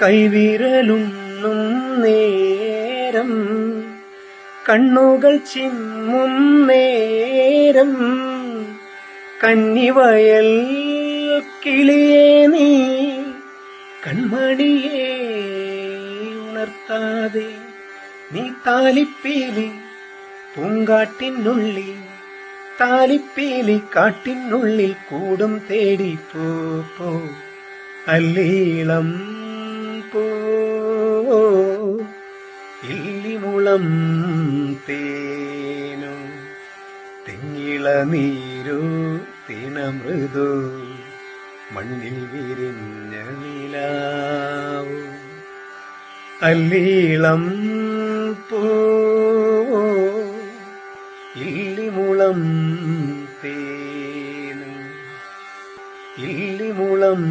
കൈവിരലുണ്ണും നേരം കണ്ണുകൾ ചിമ്മും നേരം കന്നിവയൽ കിളിയേ നീ കൺമണിയെ ഉണർത്താതെ നീ താലിപ്പീലി പൂങ്കാട്ടിനുള്ളിൽ താലിപ്പീലി കാട്ടിനുള്ളിൽ കൂടും തേടി പോ പോ. അല്ലീളം ഇല്ലിമുളം തേനും തെങ്ങിള നീരു തിനമൃദു മണ്ണിൽ വിരിഞ്ഞ നിലാവു. അല്ലീളം പോ ഇല്ലിമുളം തേനും ഇല്ലിമുളം